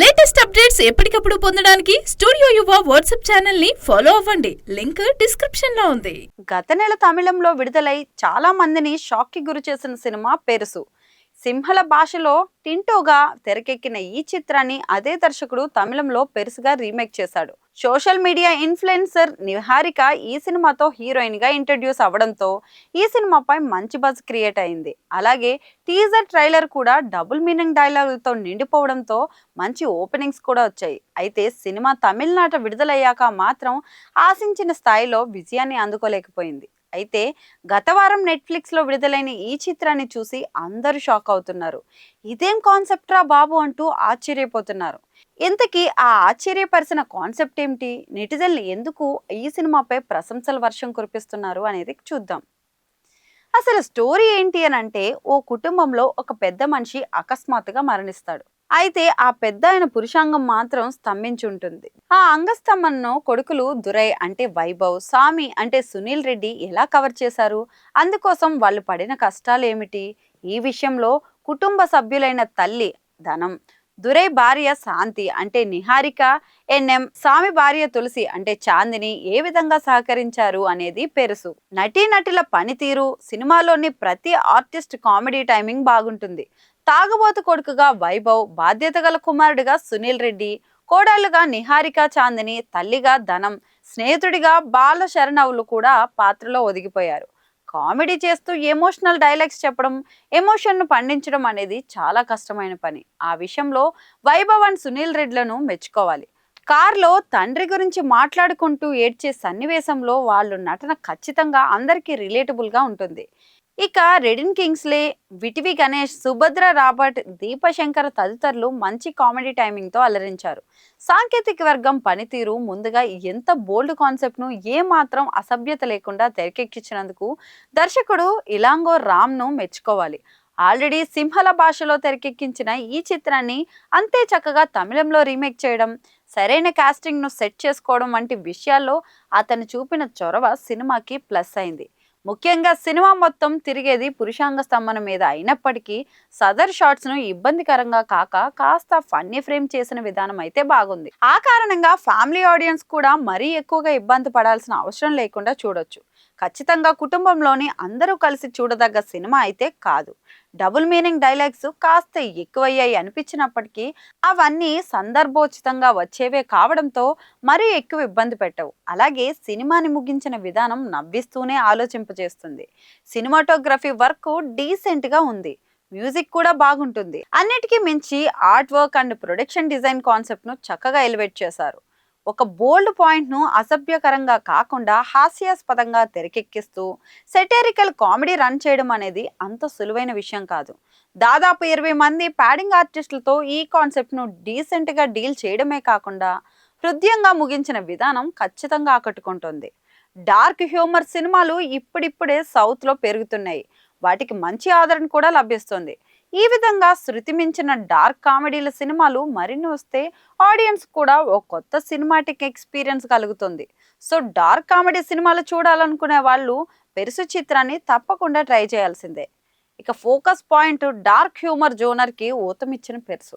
Latest updates ఎప్పటికప్పుడు పొందడానికి studio Yuva WhatsApp ఛానల్ని ఫాలో అవ్వండి. లింక్ డిస్క్రిప్షన్లో ఉంది. గత నెల తమిళంలో విడుదలై చాలా మందిని షాక్కి గురి చేసిన సినిమా పెరుసు. సింహల భాషలో టింటోగా తెరకెక్కిన ఈ చిత్రాన్ని అదే దర్శకుడు తమిళంలో పెరుసుగా రీమేక్ చేశాడు. సోషల్ మీడియా ఇన్ఫ్లుయెన్సర్ నిహారిక ఈ సినిమాతో హీరోయిన్గా ఇంట్రడ్యూస్ అవ్వడంతో ఈ సినిమాపై మంచి బజ్ క్రియేట్ అయింది. అలాగే టీజర్ ట్రైలర్ కూడా డబుల్ మీనింగ్ డైలాగులతో నిండిపోవడంతో మంచి ఓపెనింగ్స్ కూడా వచ్చాయి. అయితే సినిమా తమిళనాట విడుదలయ్యాక మాత్రం ఆశించిన స్థాయిలో విజయాన్ని అందుకోలేకపోయింది. అయితే గత వారం నెట్ఫ్లిక్స్లో విడుదలైన ఈ చిత్రాన్ని చూసి అందరూ షాక్ అవుతున్నారు. ఇదేం కాన్సెప్ట్ రా బాబు అంటూ ఆశ్చర్యపోతున్నారు. ఇంతకీ ఆ ఆశ్చర్యపరిచిన కాన్సెప్ట్ ఏమిటి? నెటిజన్లు ఎందుకు ఈ సినిమాపై ప్రశంసల వర్షం కురిపిస్తున్నారు అనేది చూద్దాం. అసలు స్టోరీ ఏంటి అని అంటే ఓ కుటుంబంలో ఒక పెద్ద మనిషి అకస్మాత్తుగా మరణిస్తాడు. అయితే ఆ పెద్ద ఆయన పురుషాంగం మాత్రం స్తంభించి ఉంటుంది ఆ అంగస్తంభంను కొడుకులు దురై అంటే వైభవ్ స్వామి అంటే సునీల్ రెడ్డి ఎలా కవర్ చేశారు? అందుకోసం వాళ్ళు పడిన కష్టాలు ఏమిటి ఈ విషయంలో కుటుంబ సభ్యులైన తల్లి ధనం దురై భార్య శాంతి అంటే నిహారిక ఎన్ఎం స్వామి భార్య తులసి అంటే చాందిని ఏ విధంగా సహకరించారు అనేది పెరుసు. నటీనటుల పనితీరు సినిమాలోని ప్రతి ఆర్టిస్ట్ కామెడీ టైమింగ్ బాగుంటుంది. తాగబోతు కొడుకుగా వైభవ్ బాధ్యత గల కుమారుడిగా సునీల్ రెడ్డి కోడళ్ళుగా నిహారిక చాందిని తల్లిగా ధనం స్నేహితుడిగా బాల శరణవులు కూడా పాత్రలో ఒదిగిపోయారు. కామెడీ చేస్తూ ఎమోషనల్ డైలాగ్స్ చెప్పడం ఎమోషన్ను పండించడం అనేది చాలా కష్టమైన పని. ఆ విషయంలో వైభవ్ అండ్ సునీల్ రెడ్లను మెచ్చుకోవాలి. కార్లో తండ్రి గురించి మాట్లాడుకుంటూ ఏడ్చే సన్నివేశంలో వాళ్ళు నటన ఖచ్చితంగా అందరికీ రిలేటబుల్గా ఉంటుంది. ఇక రెడిన్ కింగ్స్లే విటివి గణేష్ సుభద్ర రాబర్ట్ దీపశంకర్ తదితరులు మంచి కామెడీ టైమింగ్తో అలరించారు. సాంకేతిక వర్గం పనితీరు ముందుగా ఎంత బోల్డ్ కాన్సెప్ట్ను ఏమాత్రం అసభ్యత లేకుండా తెరకెక్కించినందుకు దర్శకుడు ఇలాంగో రామ్ను మెచ్చుకోవాలి. ఆల్రెడీ సింహల భాషలో తెరకెక్కించిన ఈ చిత్రాన్ని అంతే చక్కగా తమిళంలో రీమేక్ చేయడం సరైన కాస్టింగ్ను సెట్ చేసుకోవడం వంటి విషయాల్లో అతను చూపిన చొరవ సినిమాకి ప్లస్ అయింది. ముఖ్యంగా సినిమా మొత్తం తిరిగేది పురుషాంగ స్తంభన మీద అయినప్పటికీ సదర్ షాట్స్ను ఇబ్బందికరంగా కాక కాస్త ఫన్నీ ఫ్రేమ్ చేసిన విధానం అయితే బాగుంది. ఆ కారణంగా ఫ్యామిలీ ఆడియన్స్ కూడా మరీ ఎక్కువగా ఇబ్బంది పడాల్సిన అవసరం లేకుండా చూడొచ్చు. ఖచ్చితంగా కుటుంబంలోని అందరూ కలిసి చూడదగ్గ సినిమా అయితే కాదు. డబుల్ మీనింగ్ డైలాగ్స్ కాస్త ఎక్కువయ్యాయి అనిపించినప్పటికీ అవన్నీ సందర్భోచితంగా వచ్చేవే కావడంతో మరీ ఎక్కువ ఇబ్బంది పెట్టవు. అలాగే సినిమాని ముగించిన విధానం నవ్విస్తూనే ఆలోచింపజేస్తుంది. సినిమాటోగ్రఫీ వర్క్ డీసెంట్గా ఉంది. మ్యూజిక్ కూడా బాగుంటుంది. అన్నిటికీ మించి art work and production design కాన్సెప్ట్ను చక్కగా ఎలివేట్ చేశారు. ఒక బోల్డ్ పాయింట్ను అసభ్యకరంగా కాకుండా హాస్యాస్పదంగా తెరకెక్కిస్తూ సెటరికల్ కామెడీ రన్ చేయడం అనేది అంత సులువైన విషయం కాదు. దాదాపు ఇరవై మంది ప్యాడింగ్ ఆర్టిస్టులతో ఈ కాన్సెప్ట్ను డీసెంట్గా డీల్ చేయడమే కాకుండా హృదయంగా ముగించిన విధానం ఖచ్చితంగా ఆకట్టుకుంటుంది. డార్క్ హ్యూమర్ సినిమాలు ఇప్పుడిప్పుడే సౌత్లో పెరుగుతున్నాయి. వాటికి మంచి ఆదరణ కూడా లభిస్తుంది. ఈ విధంగా శృతి మించిన డార్క్ కామెడీల సినిమాలు మరిన్ని వస్తే ఆడియన్స్ కూడా ఓ కొత్త సినిమాటిక్ ఎక్స్పీరియన్స్ కలుగుతుంది. సో డార్క్ కామెడీ సినిమాలు చూడాలనుకునే వాళ్ళు పెరుసు చిత్రాన్ని తప్పకుండా ట్రై చేయాల్సిందే. ఇక ఫోకస్ పాయింట్ డార్క్ హ్యూమర్ జోనర్కి ఊతమిచ్చిన పెరుసు.